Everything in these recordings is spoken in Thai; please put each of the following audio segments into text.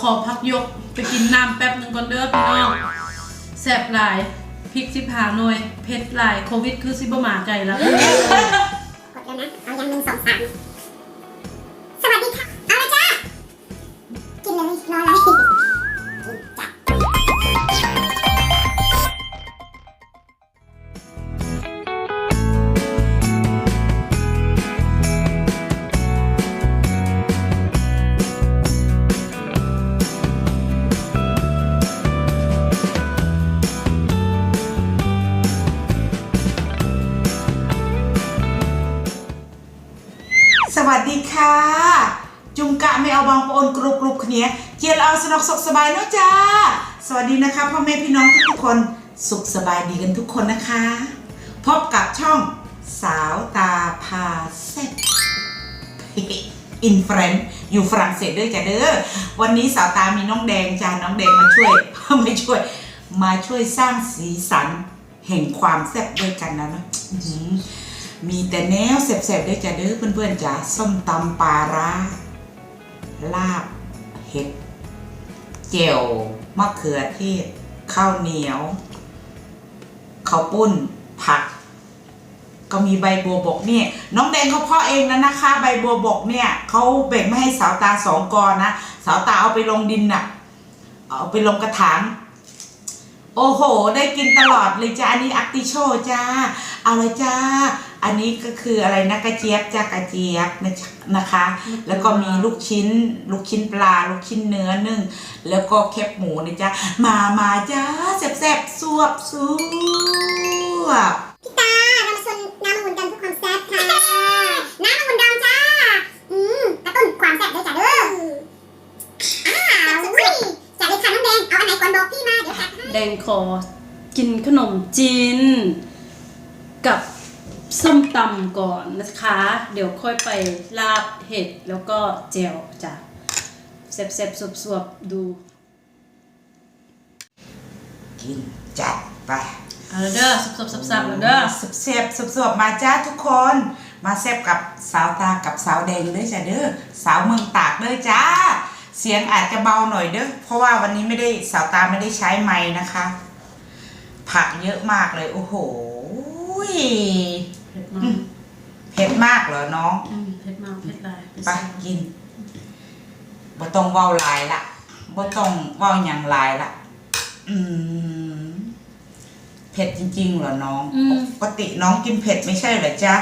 ขอพักยกไปกินน้ำแป๊บหนึ่งก่อนเด้อพี่น้องแซ่บหลายพริกสิบหาหน่วยเผ็ดหลายโควิดคือสิบหมาไกลแล้ว กดแล้วนะ เอายังหนึ่งสองสาม ค่ะ จุงกะไม่เอาบางปอนกรุบกรุบเนี้ยเจียนเอาสนุกสุขสบายเนาะจ้า สวัสดีนะคะพ่อแม่พี่น้องทุกคนสุขสบายดีกันทุกคนนะคะ พบกับช่องสาวตาพาเซ็ตอินฟรนอยู่ฝรั่งเศสด้วยจ้ะเด้อวันนี้สาวตามีน้องแดงจ้าน้องแดงมาช่วยไม่ช่วย มาช่วยสร้างสีสันแห่งความแซ่บด้วยกันนะเนอะ มีแต่แนวแซ่บๆด้วยจ้ะเด้อเพื่อนๆจ้าส้มตำปลาร้าลาบเห็ดเจียวมะเขือเทศ ข้าวเหนียวข้าวปุ้นผัก ก็มีใบบัวบกเนี่ยน้องแดงเขาเพาะเองแล้วนะคะ ใบบัวบกเนี่ยเขาแบ่งไม่ให้สาวตาสองกอนะสาวตาเอาไปลงดินน่ะ เอาไปลงกระถางโอ้โห ได้กินตลอดเลยจ้าอันนี้อักติโชจ้า เอาเลยจ้า อันนี้ก็คืออะไรนะกระเจี๊ยบจ้ากระเจี๊ยบนะนะคะ แล้วก็มีลูกชิ้น ลูกชิ้นปลา ลูกชิ้นเนื้อนึ่ง แล้วก็แคบหมูนะจ้ามามาจ้าแซ่บๆสวบสวบพี่ตาเรามาชวนน้ำองุ่นกันเพื่อความแซ่บค่ะ น้ำองุ่นดองจ้า อืมกระตุ้นความแซ่บด้วยจ้ะเด้ออ้าวอุ้ยจัดเลยค่ะน้องแดง เอาอันไหนก่อนบอกพี่มาเดี๋ยวจัดให้แดงขอกินขนมจีนกับ ส้มตำก่อนนะคะ เดี๋ยวค่อยไปลาบเห็ดแล้วก็เจลจ้ะแซ่บๆสวบๆดู กินจัดไปเอาละเด้อสับๆสับๆเลยเด้อสุบเสียบสุบสวบมาจ้าทุกคน มาแซบกับสาวตากับสาวแดงด้วยจ้ะเด้อสาวเมืองตากด้วยจ้า เสียงอาจจะเบาหน่อยเด้อเพราะว่าวันนี้ไม่ได้สาวตาไม่ได้ใช้ไม้นะคะ ผักเยอะมากเลยโอ้โหย เผ็ดมากเผ็ดมากเหรอน้องอืมเผ็ดมากเผ็ดหลายไปกินบ่ต้องเว้าหลายละบ่ต้องเว้าหยังหลายละอืมเผ็ดจริงๆเหรอน้องอืม ปกติน้องกินเผ็ดไม่ใช่เหรอจ๊ะ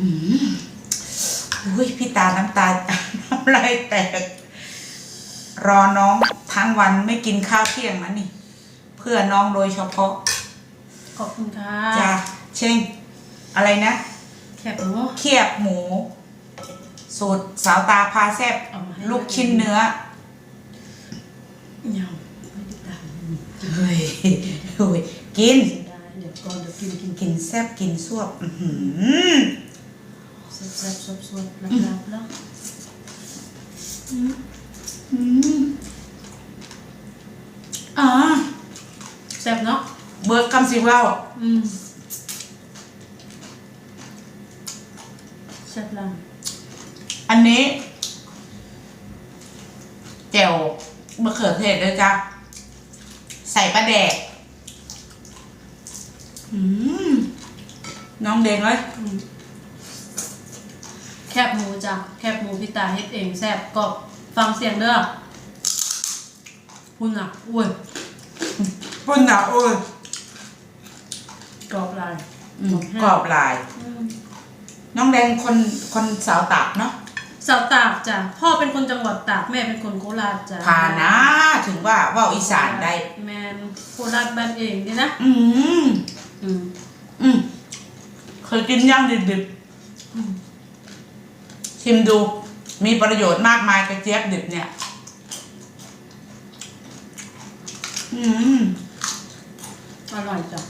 อืมอุ้ยพี่ตาน้ำตา น้ำลายแตก รอน้องทั้งวันไม่กินข้าวเที่ยงนะนี่ เพื่อน้องโดยเฉพาะ ขอบคุณค่ะจ้าเช่งอะไรนะแคบหมูเคียบหมู สูตรสาวตาพาแซบเอามาให้ลูกชิ้นเนื้อ ยำไม่ได้ตามเฮ้ยเฮ้ยกินเสียดายเดี๋ยวก่อนเดี๋ยวกินกินกินแซบกินซวบอื้อหือแซ่บแซ่บสวบสวบรับรับแล้ว อืมอ่า แซ่บเนาะ เบิร์ดคำสิว่าวอืมแซ่บลังอันนี้แจ่วมะเขือเทศด้วยจ้ะใส่ปลาแดกอืมน้องเด้งเลยอืมแคบหมูจ้ะแคบหมูพี่ตาเฮ็ดเองแซ่บกรอบฟังเสียงเด้อคุณอะอุ้ย ปุ่นอะโอ้ย กรอบลาย อืมกรอบหลาย อืมน้องแดงคนคนสาวตากเนาะสาวตากจ้ะพ่อเป็นคนจังหวัดตากแม่เป็นคนโคราชจ้ะพานะถึงว่าเว่าอีสานได้ แมนโคราชบ้านเองดีนะอืมอืมอืมเคยกินย่างดิบอืมๆชิมดู มีประโยชน์มากมายกระเจี๊ยบดิบเนี่ย อืม อร่อยจ้ะ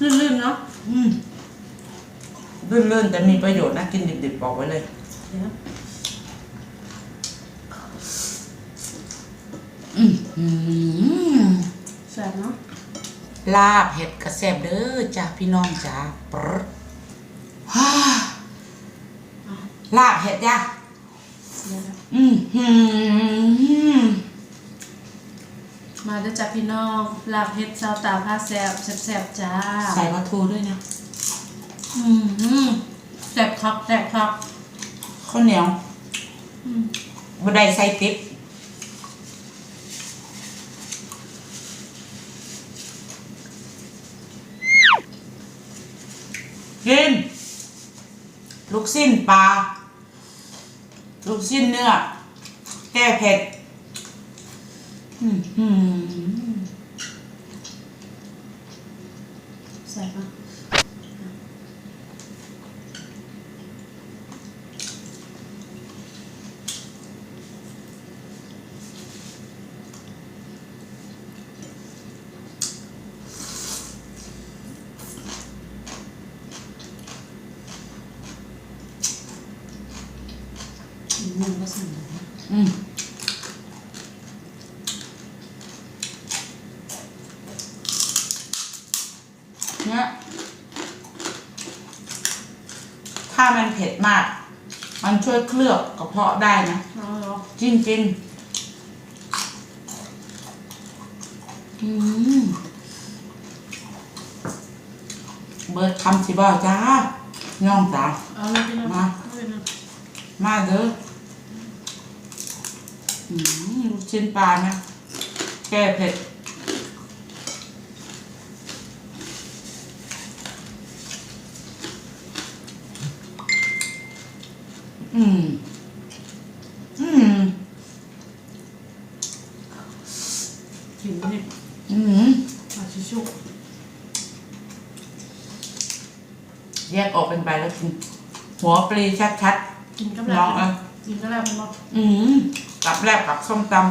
ลื่นๆเนาะอืมลื่นๆแต่มีประโยชน์นะกินดิบๆบอกไว้เลยเดี๋ยวอืมอืมแซ่บเนาะลาบเห็ดกระแซบเด้อจ้าพี่น้องจ้าปรดฮ่าลาบเห็ดย่ะเดี๋ยวนะอืมหื มมาเด้อจ้าพี่น้องลาบเฮ็ดซาวตาผ้าแซ่บแซ่บๆจ้าใส่ปลาทูด้วยนะอืมแซ่บครับแซ่บครับข้าวเหนียวอืมบดได้ใส่ติ๊บกินลูกสิ้นปลา ลูกสิ้นเนื้อ แก้เผ็ด อืมอืม ใส่ปะ อืมก็สั่งเลยนะ อืมเนี่ย ถ้ามันเผ็ดมาก มันช่วยเคลือบกระเพาะได้นะอ๋อเหรอจริงจริงๆอืมเบิร์ดคำสิบ่จ้าย่องจ้า เอาเลยพี่น้องมา เอาเลยนะมาเด้ออืมลูกชิ้นปลานะ แก้เผ็ด อืม อืมหิวเนี่ยอืมเอาชิชุแยกออกเป็นใบแล้วกินหัวปลีชัดกินกับๆแล้น้วองเอะกินกับแล้วพี่น้องอืมกับแลบกับส้มตำ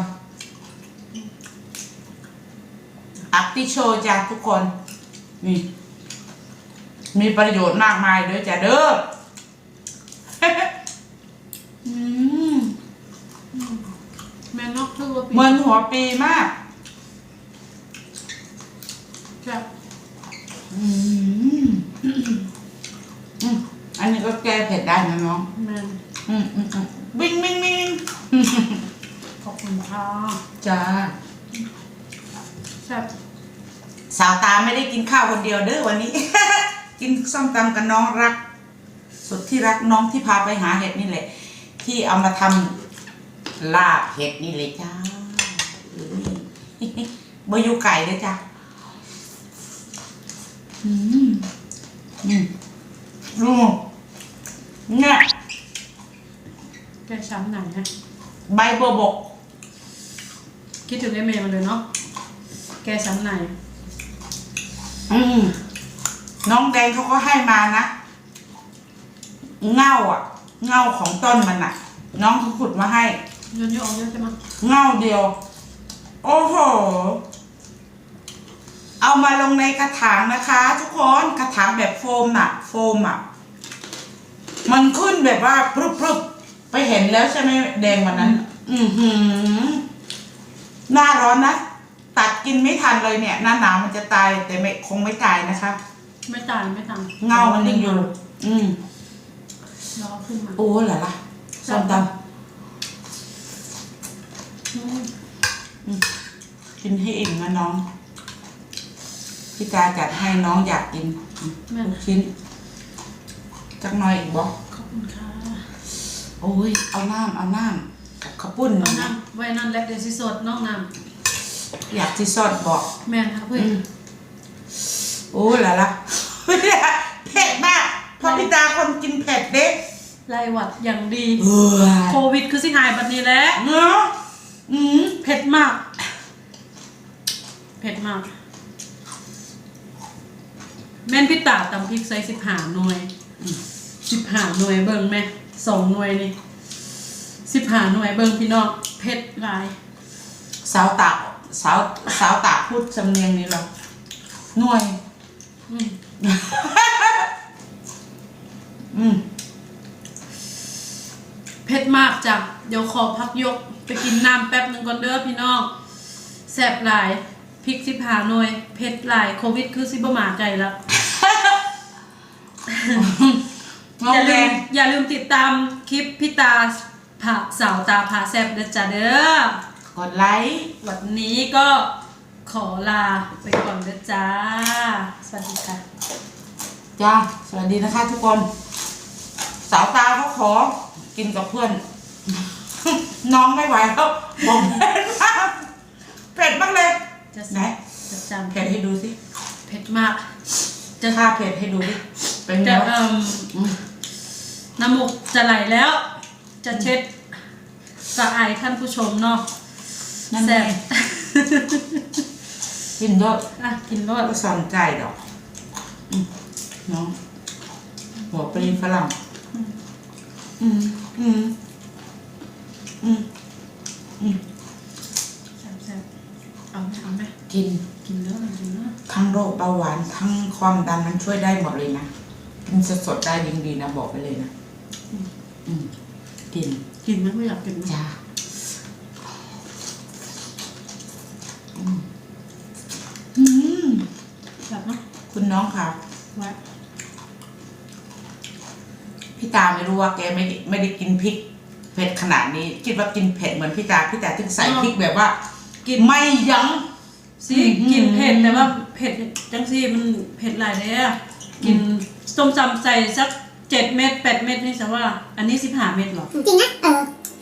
อัพติโชว์จ้ะทุกคนนี่มีประโยชน์มากมายด้วยจ้ะเด้ออืม แม่นอกคือว่าปี เหมือนหัวปีมากแซ่บอืมอืมอันนี้ก็แก้เผ็ดได้นะน้อง แม่นอืมอืมอืมวิ่งวิ่งวิ่งขอบคุณค่ะจ้า แซ่บสาวตาไม่ได้กินข้าวคนเดียวเด้อวันนี้ กินส้มตำกับน้องรัก สุดที่รักน้องที่พาไปหาเห็ดนี่แหละ ที่เอามาทำลาบเห็ดนี่เลยจ้าเอ้ ยบอยู่ไก่เลยจ้าอืมอืมดูเนี่ยแกช้ำไหนนะใบบัวบก คิดถึงไอ้เมย์มันเลยเนาะแกช้ำไหนอืมน้องแดงเขาก็ให้มานะ เง่าอะ เง่าของต้นมันอะ น้องเขาขุดมาให้ เงินเยอะออกเยอะใช่ไหมเง่าเดียว โอ้โห เอามาลงในกระถางนะคะ ทุกคนกระถางแบบโฟมน่ะโฟมอะมันขึ้นแบบว่าพรึบพรึบไปเห็นแล้วใช่ไหมแดงวันนั้น อือหือหน้าร้อนนะตัดกินไม่ทันเลยเนี่ย หน้าหนาวมันจะตายแต่ไม่คงไม่ตายนะคะ ไม่ตายไม่ตายเงามันยังอยู่ อืมรอขึ้นมาโอ้เหรอล่ะส้มตอืมำกินให้อิ่มนะน้อง พี่ตาจัดให้น้องอยากกินแม่นลูกชิ้นจักหน่อยอีกบอกขอบคุณค่ะโอ้ยเอาน้ำเอาน้ำกับข้าวปุ้นน้องนะน้ำไว้นั่นแลกเดซิสดน้องน้อยากที่ซอดบอกำแม่นค่ะเพื่อนโอ้เหรอล่ะเผ็ดมากเพราะพี่ตาคนกินเผ็ดเด็กไล่หวัดอย่างดีเออโควิดคือสิหายบัดนี้แหล้วเนาะอืมเผ็ดมาก เผ็ดมาก แม่นพี่ตาตำพริกใส่สิบหาหน่วยสิบหาหน่วยเบิ่งแม่สองหน่วยนี่สิบหาหน่วยเบิ่งพี่น้องเผ็ดหลาย สาวตาสาวสาวตาพูดสำเนียงนี้เหรอหน่วย อืมอืมเผ็ดมากจ้ะเดี๋ยวขอพักยกไปกินน้ำแป๊บหนึ่งก่อนเด้อพี่น้องแซ่บหลายพริกสิบหาหน่วยเผ็ดหลายโควิดคือสิบมาไกลแล้วเอน้อองย่าแดลืมงอย่าลืมติดตามคลิปพี่ตาผ่าสาวตาผ่าแซบเด้อจ้าเด้อกดไลค์วันนี้ก็ขอลาไปก่อนเด้อจ้า สวัสดีค่ะ จ้า สวัสดีนะคะทุกคน สาวตาเขาขอกินกับเพื่อน น้องไม่ไหวแล้วบอกเผ็ดมากเผ็ดมากเลยจะไหนจะจำเผ็ดให้ดูสิเผ็ดมาก จะทาเผ็ดให้ดูดิ เป็นไงจะวะเอ่มน้ำมูกจะไหลแล้ว จะเช็ดกระอายท่านผู้ชมเนาะนั่นแซ่แน่บกินด้วยอะกินรอดก็สอนใจดอกอืมน้องหัวปลีฝรั่งอืมอืม อืม อืม แซ่บแซ่บเอาไหมเอาไหมกิน กินแล้วมันกินแล้วทั้งโรคเบาหวานทั้งความดันมันช่วยได้หมดเลยนะ กินสดๆได้ยิ่งดีนะบอกไปเลยนะอืมกินกินไหมไม่อยากกินไหมจ้าอืมอืมแบบเนาะคุณน้องค่ะ ไว้พี่พี่ตาไม่รู้ว่าแกไม่ได้ไม่ได้กินพริกเผ็ดขนาดนี้ คิดว่ากินเผ็ดเหมือนพี่ตาพี่ตาถึงใส่พริกแบบว่า กินไม่ยั้ง สิอืม กินเผ็ดแต่ว่าเผ็ดจังซี่มันเผ็ดหลายเลยอะกิน ส้มตำใส่สักเจ็ดเม็ดแปดเม็ดนี่แต่ว่า อันนี้สิบห้าเม็ดหรอ จริงนะ เออ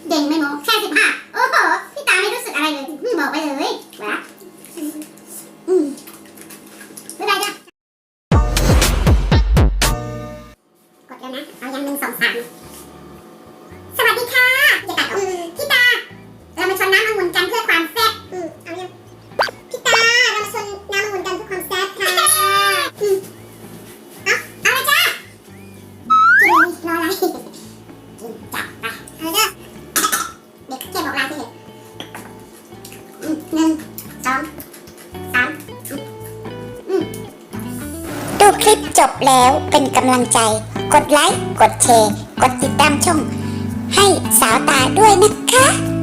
เด่งไม่โมแค่สิบห้าโอ้โห พี่ตาไม่รู้สึกอะไรเลย บอกไปเลยวะ จบแล้วเป็นกำลังใจ กดไลค์ กดแชร์ กดติดตามช่อง ให้สาวตาด้วยนะคะ